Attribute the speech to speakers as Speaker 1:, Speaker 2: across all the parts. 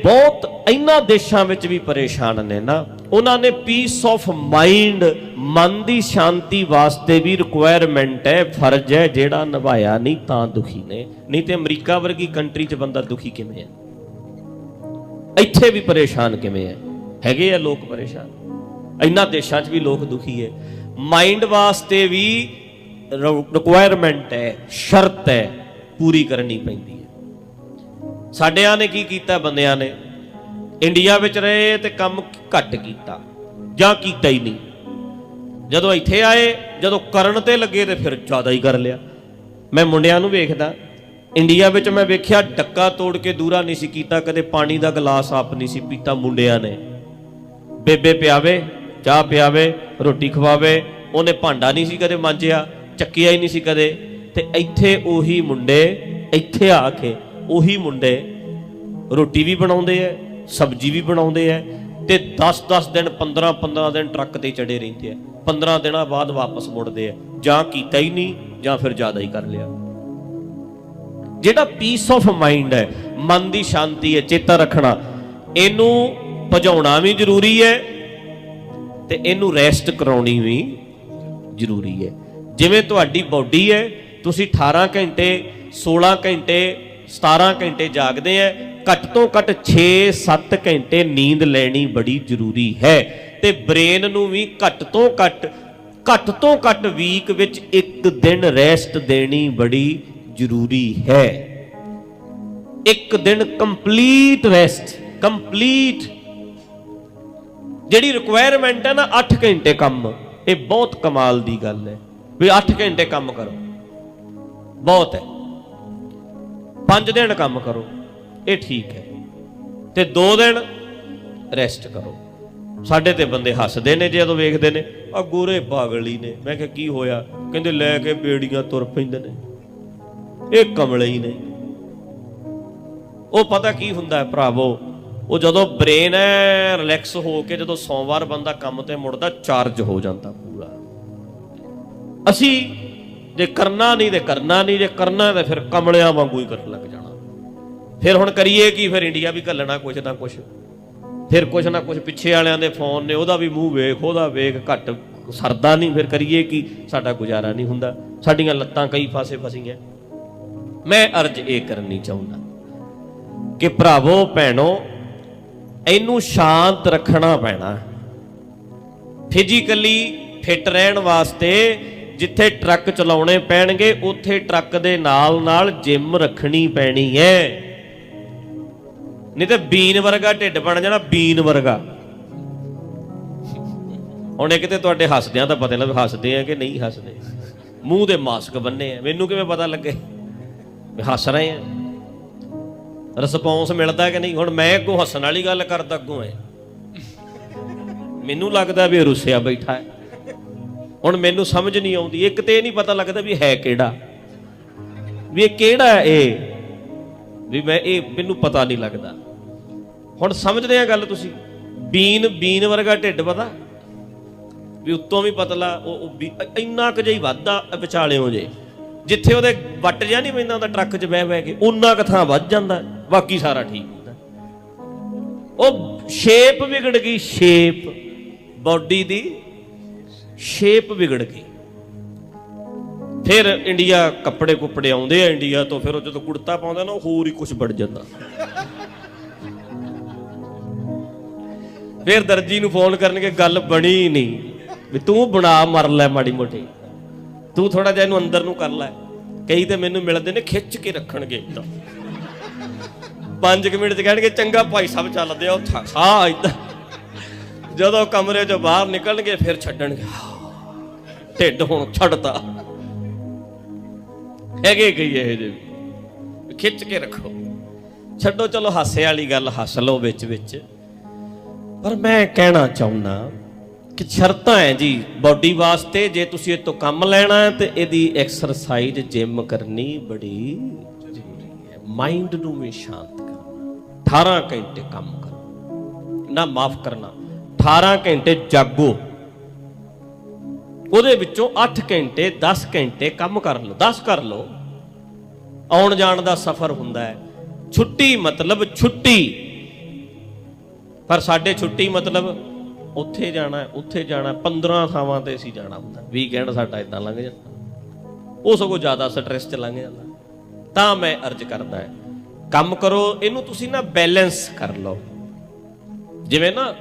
Speaker 1: ਬਹੁਤ ਇਹਨਾਂ ਦੇਸ਼ਾਂ ਵਿੱਚ ਵੀ ਪਰੇਸ਼ਾਨ ਨੇ ਨਾ। ਉਹਨਾਂ ਨੇ ਪੀਸ ਆਫ ਮਾਈਂਡ ਮਨ ਦੀ ਸ਼ਾਂਤੀ ਵਾਸਤੇ ਵੀ ਰਿਕੁਆਇਰਮੈਂਟ ਹੈ, ਫਰਜ਼ ਹੈ, ਜਿਹੜਾ ਨਿਭਾਇਆ ਨਹੀਂ ਤਾਂ ਦੁਖੀ ਨੇ। ਨਹੀਂ ਤੇ ਅਮਰੀਕਾ ਵਰਗੀ ਕੰਟਰੀ 'ਚ ਬੰਦਾ ਦੁਖੀ ਕਿਵੇਂ ਹੈ? ਇੱਥੇ ਵੀ ਪਰੇਸ਼ਾਨ ਕਿਵੇਂ ਹੈ? ਹੈਗੇ ਆ ਲੋਕ ਪਰੇਸ਼ਾਨ? ਇਹਨਾਂ ਦੇਸ਼ਾਂ 'ਚ ਵੀ ਲੋਕ ਦੁਖੀ ਹੈ। ਮਾਈਂਡ ਵਾਸਤੇ ਵੀ ਰਿਕੁਆਇਰਮੈਂਟ ਹੈ, ਸ਼ਰਤ ਹੈ, ਪੂਰੀ ਕਰਨੀ ਪੈਂਦੀ ਹੈ। ਸਾਡਿਆਂ ਨੇ ਕੀ ਕੀਤਾ ਬੰਦਿਆਂ ਨੇ? ਇੰਡੀਆ ਵਿੱਚ ਰਹੇ ਤੇ ਕੰਮ ਘੱਟ ਕੀਤਾ ਜਾਂ ਕੀਤਾ ਹੀ ਨਹੀਂ। ਜਦੋਂ ਇੱਥੇ ਆਏ, ਜਦੋਂ ਕਰਨ ਤੇ ਲੱਗੇ ਤੇ ਫਿਰ ਜ਼ਿਆਦਾ ਹੀ ਕਰ ਲਿਆ। ਮੈਂ ਮੁੰਡਿਆਂ ਨੂੰ ਵੇਖਦਾ, ਇੰਡੀਆ ਵਿੱਚ ਮੈਂ ਵੇਖਿਆ ਡੱਕਾ ਤੋੜ ਕੇ ਦੂਰਾ ਨਹੀਂ ਸੀ ਕੀਤਾ, ਕਦੇ ਪਾਣੀ ਦਾ ਗਲਾਸ ਆਪ ਨਹੀਂ ਸੀ ਪੀਤਾ ਮੁੰਡਿਆਂ ਨੇ। ਬੇਬੇ ਪਿਆਵੇ, ਚਾਹ ਪਿਆਵੇ, ਰੋਟੀ ਖਵਾਵੇ, ਉਹਨੇ ਭਾਂਡਾ ਨਹੀਂ ਸੀ ਕਦੇ ਮਾਂਜਿਆ, ਚੱਕਿਆ ਹੀ ਨਹੀਂ ਸੀ ਕਦੇ। ਤੇ ਇੱਥੇ ਉਹੀ ਮੁੰਡੇ ਇੱਥੇ ਆ ਕੇ ਉਹੀ ਮੁੰਡੇ ਰੋਟੀ ਵੀ ਬਣਾਉਂਦੇ ਐ, ਸਬਜ਼ੀ ਵੀ ਬਣਾਉਂਦੇ ਐ ਤੇ 10-10 ਦਿਨ 15-15 ਦਿਨ ਟਰੱਕ ਤੇ ਚੜੇ ਰਹਿੰਦੇ ਐ। 15 ਦਿਨਾਂ ਬਾਅਦ ਵਾਪਸ ਮੁੜਦੇ ਐ। ਜਾਂ ਕੀਤਾ ਹੀ ਨਹੀਂ ਜਾਂ ਫਿਰ ਜ਼ਿਆਦਾ ਹੀ ਕਰ ਲਿਆ। ਜਿਹੜਾ ਪੀਸ ਆਫ ਮਾਈਂਡ ਹੈ ਮਨ ਦੀ ਸ਼ਾਂਤੀ ਹੈ ਚੇਤਾ ਰੱਖਣਾ, ਇਹਨੂੰ ਭਜਾਉਣਾ ਵੀ ਜ਼ਰੂਰੀ ਹੈ ਤੇ ਇਹਨੂੰ ਰੈਸਟ ਕਰਾਉਣੀ ਵੀ ਜ਼ਰੂਰੀ ਹੈ ਜਿਵੇਂ ਤੁਹਾਡੀ ਬਾਡੀ ਹੈ ਤੁਸੀਂ 18 ਘੰਟੇ 16 ਘੰਟੇ 17 ਘੰਟੇ ਜਾਗਦੇ ਆ, ਘੱਟ ਤੋਂ ਘੱਟ 6-7 ਘੰਟੇ ਨੀਂਦ ਲੈਣੀ ਬੜੀ ਜ਼ਰੂਰੀ ਹੈ। ਤੇ ਬ੍ਰੇਨ ਨੂੰ ਵੀ ਘੱਟ ਤੋਂ ਘੱਟ ਘੱਟ ਤੋਂ ਘੱਟ ਵੀਕ ਵਿੱਚ ਇੱਕ ਦਿਨ ਰੈਸਟ ਦੇਣੀ ਬੜੀ ਜ਼ਰੂਰੀ ਹੈ। ਇੱਕ ਦਿਨ ਕੰਪਲੀਟ ਰੈਸਟ, ਕੰਪਲੀਟ। ਜਿਹੜੀ ਰਿਕੁਆਇਰਮੈਂਟ ਹੈ ਨਾ 8 ਘੰਟੇ ਕੰਮ, ਇਹ ਬਹੁਤ ਕਮਾਲ ਦੀ ਗੱਲ ਹੈ। ਵੀ 8 ਘੰਟੇ ਕੰਮ ਕਰੋ। ਬਹੁਤ ਹੈ। 5 ਦਿਨ ਕੰਮ ਕਰੋ, ਇਹ ਠੀਕ ਹੈ। ਤੇ 2 ਦਿਨ ਰੈਸਟ ਕਰੋ। ਸਾਡੇ ਤੇ ਬੰਦੇ ਹੱਸਦੇ ਨੇ ਜਦੋਂ ਵੇਖਦੇ ਨੇ, ਆ ਗੋਰੇ ਪਾਗਲ ਹੀ ਨੇ। ਮੈਂ ਕਿਹਾ, ਕੀ ਹੋਇਆ? ਕਹਿੰਦੇ, ਲੈ ਕੇ ਬੇੜੀਆਂ ਤੁਰ ਪੈਂਦੇ ਨੇ। ਇਹ ਕਮਲੇ ਹੀ ਨੇ। ਉਹ ਪਤਾ ਕੀ ਹੁੰਦਾ ਹੈ ਭਰਾਵੋ? ਉਹ ਜਦੋਂ ਬ੍ਰੇਨ ਹੈ ਰਿਲੈਕਸ ਹੋ ਕੇ ਜਦੋਂ ਸੋਮਵਾਰ ਬੰਦਾ ਕੰਮ ਤੇ ਮੁੜਦਾ ਚਾਰਜ ਹੋ ਜਾਂਦਾ ਪੂਰਾ। ਅਸੀਂ ਜੇ ਕਰਨਾ ਨਹੀਂ ਤੇ ਕਰਨਾ ਨਹੀਂ, ਜੇ ਕਰਨਾ ਤਾਂ ਫਿਰ ਕਮਲਿਆਂ ਵਾਂਗੂ ਹੀ ਕਰਨ ਲੱਗ ਜਾਣਾ। ਫਿਰ ਹੁਣ ਕਰੀਏ ਕੀ, ਫਿਰ ਇੰਡੀਆ ਵੀ ਘੱਲਣਾ ਕੁਛ ਨਾ ਕੁਛ। ਫਿਰ ਕੁਛ ਨਾ ਕੁਛ ਪਿੱਛੇ ਵਾਲਿਆਂ ਦੇ ਫੋਨ ਨੇ, ਉਹਦਾ ਵੀ ਮੂੰਹ ਵੇਖ, ਉਹਦਾ ਵੇਖ, ਘੱਟ ਸਰਦਾ ਨਹੀਂ, ਫਿਰ ਕਰੀਏ ਕੀ, ਸਾਡਾ ਗੁਜ਼ਾਰਾ ਨਹੀਂ ਹੁੰਦਾ। ਸਾਡੀਆਂ ਲੱਤਾਂ ਕਈ ਪਾਸੇ ਫਸੀਆਂ। ਮੈਂ ਅਰਜ ਇਹ ਕਰਨੀ ਚਾਹੁੰਦਾ ਕਿ ਭਰਾਵੋ, ਭੈਣੋ, ਇਹਨੂੰ ਸ਼ਾਂਤ ਰੱਖਣਾ ਪੈਣਾ। ਫਿਜ਼ੀਕਲੀ ਫਿੱਟ ਰਹਿਣ ਵਾਸਤੇ ਜਿੱਥੇ ਟਰੱਕ ਚਲਾਉਣੇ ਪੈਣਗੇ, ਉੱਥੇ ਟਰੱਕ ਦੇ ਨਾਲ ਨਾਲ ਜਿਮ ਰੱਖਣੀ ਪੈਣੀ ਹੈ। ਨਹੀਂ ਤੇ ਬੀਨ ਵਰਗਾ ਢਿੱਡ ਬਣ ਜਾਣਾ, ਬੀਨ ਵਰਗਾ। ਹੁਣ ਇਹ ਕਿਤੇ ਤੁਹਾਡੇ ਹੱਸਦਿਆਂ ਤਾਂ ਪਤਾ ਲੱਗ, ਹੱਸਦੇ ਆ ਕਿ ਨਹੀਂ ਹੱਸਦੇ? ਮੂੰਹ ਦੇ ਮਾਸਕ ਬੰਨੇ ਆ, ਮੈਨੂੰ ਕਿਵੇਂ ਪਤਾ ਲੱਗੇ? ਵੀ ਹੱਸ ਰਹੇ ਆ। ਰਿਸਪੌਂਸ ਮਿਲਦਾ ਕਿ ਨਹੀਂ? ਹੁਣ ਮੈਂ ਅੱਗੋਂ ਹੱਸਣ ਵਾਲੀ ਗੱਲ ਕਰਦਾ ਅੱਗੋਂ ਐ। ਮੈਨੂੰ ਲੱਗਦਾ ਵੀ ਰੁੱਸਿਆ ਬੈਠਾ ਹੈ। ਹੁਣ ਮੈਨੂੰ ਸਮਝ ਨਹੀਂ ਆਉਂਦੀ, ਇੱਕ ਤੇ ਇਹ ਨਹੀਂ ਪਤਾ ਲੱਗਦਾ ਵੀ ਹੈ ਕਿਹੜਾ। ਵੀ ਇਹ ਕਿਹੜਾ ਹੈ ਇਹ? ਵੀ ਮੈਂ ਇਹ ਮੈਨੂੰ ਪਤਾ ਨਹੀਂ ਲੱਗਦਾ। ਹੁਣ ਸਮਝਦੇ ਆ ਗੱਲ ਤੁਸੀਂ। ਬੀਨ ਬੀਨ ਵਰਗਾ ਢਿੱਡ ਪਤਾ? ਵੀ ਉੱਤੋਂ ਵੀ ਪਤਲਾ, ਉਹ ਉਹ ਇੰਨਾ ਕੁ ਜਿਹਾ ਹੀ ਵੱਧਦਾ ਵਿਚਾਲਿਓ ਜੇ। ਜਿੱਥੇ ਉਹਦੇ ਵੱਟ ਜਿਹਾ ਨਹੀਂ ਪੈਂਦਾ, ਉਹਦਾ ਟਰੱਕ 'ਚ ਬਹਿ ਬਹਿ ਕੇ ਉਨਾ ਕੁ ਥਾਂ ਵੱਧ ਜਾਂਦਾ, ਬਾਕੀ ਸਾਰਾ ਠੀਕ ਹੁੰਦਾ। ਉਹ ਸ਼ੇਪ ਵਿਗੜ ਗਈ ਸ਼ੇਪ ਬਾਡੀ ਦੀ ਸ਼ੇਪ ਵਿਗੜ ਗਈ। ਫਿਰ ਇੰਡੀਆ ਕੱਪੜੇ ਕੁੱਪੜੇ ਆਉਂਦੇ ਆ ਇੰਡੀਆ ਤੋਂ, ਫਿਰ ਉਹ ਜਦੋਂ ਕੁੜਤਾ ਪਾਉਂਦਾ ਨਾ ਹੋਰ ਹੀ ਕੁਝ ਵੜ ਜਾਂਦਾ। ਫਿਰ ਦਰਜੀ ਨੂੰ ਫੋਨ ਕਰਨਗੇ, ਗੱਲ ਬਣੀ ਨਹੀਂ। ਵੀ ਤੂੰ ਬਣਾ, ਮਰ ਲੈ ਮਾੜੀ ਮੋਟੀ। ਤੂੰ ਥੋੜਾ ਜਿਹਾ ਇਹਨੂੰ ਅੰਦਰ ਨੂੰ ਕਰ ਲੈ। ਕਈ ਤੇ ਮੈਨੂੰ ਮਿਲਦੇ ਨੇ, ਖਿੱਚ ਕੇ ਰੱਖਣਗੇ ਇਦਾਂ। 5 ਮਿੰਟ ਚ ਕਹਿਣਗੇ, ਚੰਗਾ ਭਾਈ ਸਾਹਿਬ ਚੱਲਦੇ ਆ, ਉੱਥਾ ਆ ਇਦਾਂ। ਜਦੋਂ ਕਮਰੇ ਚੋਂ ਬਾਹਰ ਨਿਕਲਣਗੇ, ਫਿਰ ਛੱਡਣਗੇ। ਢਿੱਡ ਹੁਣ ਛੱਡਤਾ ਹੈਗੇ ਕਈ ਇਹ ਜੇ? ਖਿੱਚ ਕੇ ਰੱਖੋ। ਛੱਡੋ, ਚਲੋ ਹਾਸੇ ਵਾਲੀ ਗੱਲ ਹੱਸ ਲਓ ਵਿੱਚ ਵਿੱਚ। ਪਰ ਮੈਂ ਕਹਿਣਾ ਚਾਹੁੰਦਾ ਕਿ ਸ਼ਰਤਾਂ ਹੈ ਜੀ, ਬਾਡੀ ਵਾਸਤੇ ਜੇ ਤੁਸੀਂ ਇਹ ਤੋਂ ਕੰਮ ਲੈਣਾ ਹੈ ਤੇ ਇਹਦੀ ਐਕਸਰਸਾਈਜ਼ ਜਿਮ ਕਰਨੀ ਬੜੀ ਜ਼ਰੂਰੀ ਹੈ। ਮਾਈਂਡ ਨੂੰ ਵੀ ਸ਼ਾਂਤ ਕਰਨਾ। 18 ਘੰਟੇ ਕੰਮ ਕਰੋ। ਨਾ ਮਾਫ ਕਰਨਾ। 18 ਘੰਟੇ ਜਾਗੋ। ਉਹਦੇ ਵਿੱਚੋਂ 8 ਘੰਟੇ 10 ਘੰਟੇ ਕੰਮ ਕਰ ਲਓ 10 ਕਰ ਲਓ। ਆਉਣ ਜਾਣ ਦਾ ਸਫ਼ਰ ਹੁੰਦਾ ਹੈ। ਛੁੱਟੀ ਮਤਲਬ ਛੁੱਟੀ। ਪਰ ਸਾਡੇ ਛੁੱਟੀ ਮਤਲਬ ਉੱਥੇ ਜਾਣਾ ਉੱਥੇ ਜਾਣਾ ਹੈ, 15 ਥਾਵਾਂ ਤੇ ਅਸੀਂ ਜਾਣਾ ਹੁੰਦਾ ਵੀਕਐਂਡ ਸਾਡਾ ਇਦਾਂ ਲੰਘ ਜਾਂਦਾ। ਉਹ ਸਗੋਂ ਜ਼ਿਆਦਾ ਸਟ੍ਰੈਸ ਚ ਲੰਘ ਜਾਂਦਾ। ਤਾਂ ਮੈਂ ਅਰਜ਼ ਕਰਦਾ ਹੈ ਕੰਮ ਕਰੋ ਇਹਨੂੰ ਤੁਸੀਂ ਨਾ ਬੈਲੈਂਸ ਕਰ ਲਓ। ਜਿਵੇਂ ਨਾ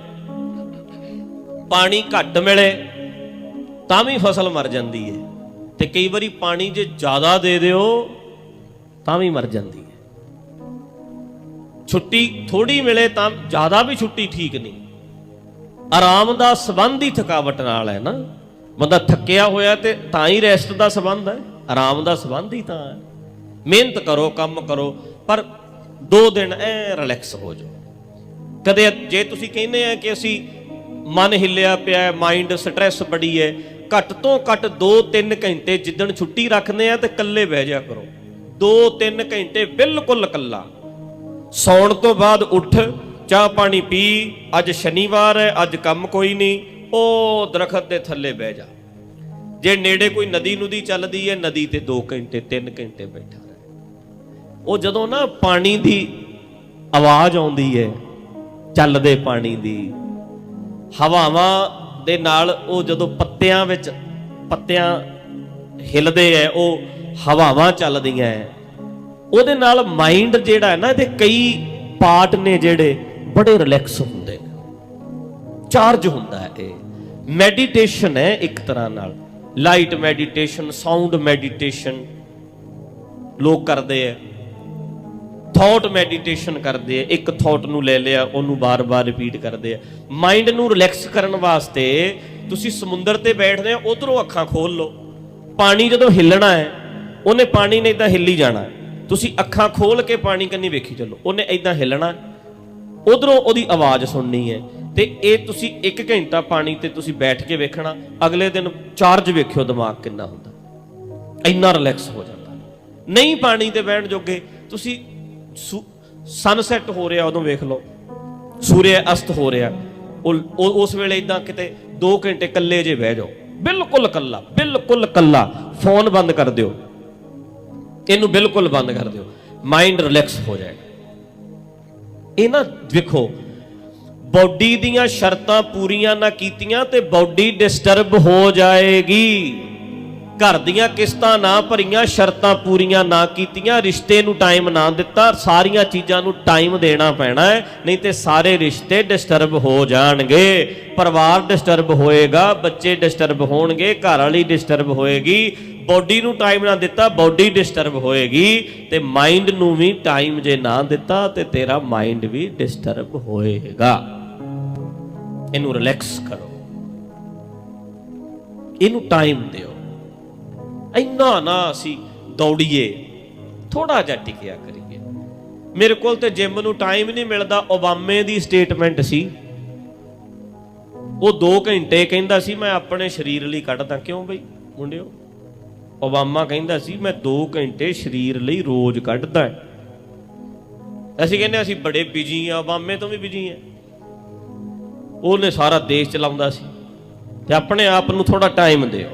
Speaker 1: ਪਾਣੀ ਘੱਟ ਮਿਲੇ ਤਾਂ ਵੀ ਫਸਲ ਮਰ ਜਾਂਦੀ ਹੈ। ਤੇ ਕਈ ਵਾਰੀ ਪਾਣੀ ਜੇ ਜ਼ਿਆਦਾ ਦੇ ਦਿਓ, ਤਾਂ ਵੀ ਮਰ ਜਾਂਦੀ ਹੈ। ਛੁੱਟੀ ਥੋੜੀ ਮਿਲੇ ਤਾਂ ਜ਼ਿਆਦਾ ਵੀ ਛੁੱਟੀ ਠੀਕ ਨਹੀਂ। ਆਰਾਮ ਦਾ ਸੰਬੰਧ ਹੀ ਥਕਾਵਟ ਨਾਲ ਹੈ ਨਾ। ਬੰਦਾ ਥੱਕਿਆ ਹੋਇਆ ਤੇ ਤਾਂ ਹੀ ਰੈਸਟ ਦਾ ਸੰਬੰਧ ਹੈ। ਆਰਾਮ ਦਾ ਸੰਬੰਧ ਹੀ ਤਾਂ ਹੈ। ਮਿਹਨਤ ਕਰੋ, ਕੰਮ ਕਰੋ, ਪਰ ਦੋ ਦਿਨ ਐ ਰਿਲੈਕਸ ਹੋ ਜਾਓ। ਕਦੇ ਜੇ ਤੁਸੀਂ ਕਹਿੰਦੇ ਆ ਕਿ ਅਸੀਂ ਮਨ ਹਿੱਲਿਆ ਪਿਆ ਹੈ ਮਾਈਂਡ ਸਟ੍ਰੈਸ ਬੜੀ ਹੈ ਘੱਟ ਤੋਂ ਘੱਟ 2-3 ਘੰਟੇ ਜਿੱਦਣ ਛੁੱਟੀ ਰੱਖਦੇ ਆ ਤੇ ਇਕੱਲੇ ਬਹਿ ਜਾ ਕਰੋ। 2-3 ਘੰਟੇ ਬਿਲਕੁਲ ਇਕੱਲਾ। ਸੌਣ ਤੋਂ ਬਾਅਦ ਉੱਠ, ਚਾਹ ਪਾਣੀ ਪੀ, ਅੱਜ ਸ਼ਨੀਵਾਰ ਹੈ, ਅੱਜ ਕੰਮ ਕੋਈ ਨਹੀਂ, ਉਹ ਦਰਖਤ ਦੇ ਥੱਲੇ ਬਹਿ ਜਾ। ਜੇ ਨੇੜੇ ਕੋਈ ਨਦੀ ਨੁਦੀ ਚੱਲਦੀ ਹੈ, ਨਦੀ ਤੇ 2 ਘੰਟੇ 3 ਘੰਟੇ ਬੈਠਾ ਰਹੇ। ਉਹ ਜਦੋਂ ਨਾ ਪਾਣੀ ਦੀ ਆਵਾਜ਼ ਆਉਂਦੀ ਹੈ, ਚੱਲਦੇ ਪਾਣੀ ਦੀ, ਹਵਾਵਾਂ ਦੇ ਨਾਲ ਉਹ ਜਦੋਂ ਪੱਤਿਆਂ ਵਿੱਚ, ਪੱਤਿਆਂ ਹਿਲਦੇ ਐ, ਉਹ ਹਵਾਵਾਂ ਚੱਲਦੀਆਂ ਐ। ਉਹਦੇ ਨਾਲ ਮਾਈਂਡ ਜਿਹੜਾ ਹੈ ਨਾ, ਇਹਦੇ ਕਈ ਪਾਰਟ ਨੇ ਜਿਹੜੇ ਬੜੇ ਰਿਲੈਕਸ ਹੁੰਦੇ ਨੇ। ਚਾਰਜ ਹੁੰਦਾ ਹੈ ਇਹ। ਮੈਡੀਟੇਸ਼ਨ ਹੈ ਇੱਕ ਤਰ੍ਹਾਂ ਨਾਲ। ਲਾਈਟ ਮੈਡੀਟੇਸ਼ਨ ਸਾਊਂਡ ਮੈਡੀਟੇਸ਼ਨ ਲੋਕ ਕਰਦੇ ਆ ਥਾਟ ਮੈਡੀਟੇਸ਼ਨ ਕਰਦੇ ਆ, ਇੱਕ ਥਾਟ ਨੂੰ ਲੈ ਲਿਆ, ਉਹਨੂੰ ਬਾਰ-ਬਾਰ ਰਿਪੀਟ ਕਰਦੇ ਆ। ਮਾਈਂਡ ਨੂੰ ਰਿਲੈਕਸ ਕਰਨ ਵਾਸਤੇ ਤੁਸੀਂ ਸਮੁੰਦਰ ਤੇ ਬੈਠਦੇ ਆ ਉਧਰੋਂ ਅੱਖਾਂ ਖੋਲ ਲਓ। ਪਾਣੀ ਜਦੋਂ ਹਿੱਲਣਾ ਹੈ, ਉਹਨੇ ਪਾਣੀ ਨੇ ਇਦਾਂ ਹਿੱਲੀ ਜਾਣਾ। ਤੁਸੀਂ ਅੱਖਾਂ ਖੋਲ ਕੇ ਪਾਣੀ ਕੰਨੀ ਵੇਖੀ ਚੱਲੋ, ਉਹਨੇ ਇਦਾਂ ਹਿੱਲਣਾ। ਉਧਰੋਂ ਉਹਦੀ ਆਵਾਜ਼ ਸੁਣਨੀ ਹੈ, ਤੇ ਇਹ ਤੁਸੀਂ 1 ਘੰਟਾ ਪਾਣੀ ਤੇ ਤੁਸੀਂ ਬੈਠ ਕੇ ਵੇਖਣਾ, ਅਗਲੇ ਦਿਨ ਚਾਰਜ ਵੇਖਿਓ, ਦਿਮਾਗ ਕਿੰਨਾ ਹੁੰਦਾ। ਇੰਨਾ ਰਿਲੈਕਸ ਹੋ ਜਾਂਦਾ। ਨਹੀਂ ਪਾਣੀ ਤੇ ਬੈਠ ਜੋਗੇ, ਤੁਸੀਂ ਸਨਸੈਟ ਹੋ ਰਿਹਾ, ਉਦੋਂ ਵੇਖ ਲਓ। ਸੂਰਿਆ ਅਸਤ ਹੋ ਰਿਹਾ। ਉਹ- ਉਸ ਵੇਲੇ ਇਦਾਂ ਕਿਤੇ 2 ਘੰਟੇ ਇਕੱਲੇ ਜੇ ਬਹਿ ਜਾਓ। ਬਿਲਕੁਲ ਇਕੱਲਾ ਬਿਲਕੁਲ ਇਕੱਲਾ। ਫੋਨ ਬੰਦ ਕਰ ਦਿਓ। ਇਹਨੂੰ ਬਿਲਕੁਲ ਬੰਦ ਕਰ ਦਿਓ। ਮਾਈਂਡ ਰਿਲੈਕਸ ਹੋ ਜਾਏਗਾ ਇਹ ਨਾ ਵੇਖੋ ਬਾਡੀ ਦੀਆਂ ਸ਼ਰਤਾਂ ਪੂਰੀਆਂ ਨਾ ਕੀਤੀਆਂ ਤੇ ਬਾਡੀ ਡਿਸਟਰਬ ਹੋ ਜਾਏਗੀ। ਘਰ ਦੀਆਂ ਕਿਸ਼ਤਾਂ ਨਾ ਭਰੀਆਂ, ਸ਼ਰਤਾਂ ਪੂਰੀਆਂ ਨਾ ਕੀਤੀਆਂ, ਰਿਸ਼ਤੇ ਨੂੰ ਟਾਈਮ ਨਾ ਦਿੱਤਾ, ਸਾਰੀਆਂ ਚੀਜ਼ਾਂ ਨੂੰ ਟਾਈਮ ਦੇਣਾ ਪੈਣਾ ਹੈ, ਨਹੀਂ ਤੇ ਸਾਰੇ ਰਿਸ਼ਤੇ ਡਿਸਟਰਬ ਹੋ ਜਾਣਗੇ। ਪਰਿਵਾਰ ਡਿਸਟਰਬ ਹੋਏਗਾ, ਬੱਚੇ ਡਿਸਟਰਬ ਹੋਣਗੇ ਘਰ ਵਾਲੀ ਡਿਸਟਰਬ ਹੋਏਗੀ ਬਾਡੀ ਨੂੰ ਟਾਈਮ ਨਾ ਦਿੱਤਾ ਬਾਡੀ ਡਿਸਟਰਬ ਹੋਏਗੀ, ਤੇ ਮਾਈਂਡ ਨੂੰ ਵੀ ਟਾਈਮ ਜੇ ਨਾ ਦਿੱਤਾ, ਤੇ ਤੇਰਾ ਮਾਈਂਡ ਵੀ ਡਿਸਟਰਬ ਹੋਏਗਾ। ਇਹਨੂੰ ਰਿਲੈਕਸ ਕਰੋ। ਇਹਨੂੰ ਟਾਈਮ ਦਿਓ। ਇੰਨਾ ਨਾ ਅਸੀਂ ਦੌੜੀਏ ਥੋੜਾ ਜਿਹਾ ਟਿਕਿਆ ਕਰੀਏ। ਮੇਰੇ ਕੋਲ ਤੇ ਜਿਮ ਨੂੰ ਟਾਈਮ ਨਹੀਂ ਮਿਲਦਾ, ਓਬਾਮੇ ਦੀ ਸਟੇਟਮੈਂਟ ਸੀ। ਉਹ 2 ਘੰਟੇ ਕਹਿੰਦਾ ਸੀ, ਮੈਂ ਆਪਣੇ ਸਰੀਰ ਲਈ ਕੱਢਦਾ ਕਿਉਂ ਬਈ? ਮੁੰਡਿਓ, ਓਬਾਮਾ ਕਹਿੰਦਾ ਸੀ, ਮੈਂ 2 ਘੰਟੇ ਸਰੀਰ ਲਈ ਰੋਜ਼ ਕੱਢਦਾ ਅਸੀਂ ਕਹਿੰਦੇ ਅਸੀਂ ਬੜੇ ਬਿਜ਼ੀ ਆ ਓਬਾਮੇ ਤੋਂ ਵੀ ਬਿਜ਼ੀ ਆ ਉਹਨੇ ਸਾਰਾ ਦੇਸ਼ ਚਲਾਉਂਦਾ ਸੀ। ਤੇ ਆਪਣੇ ਆਪ ਨੂੰ ਥੋੜਾ ਟਾਈਮ ਦਿਓ।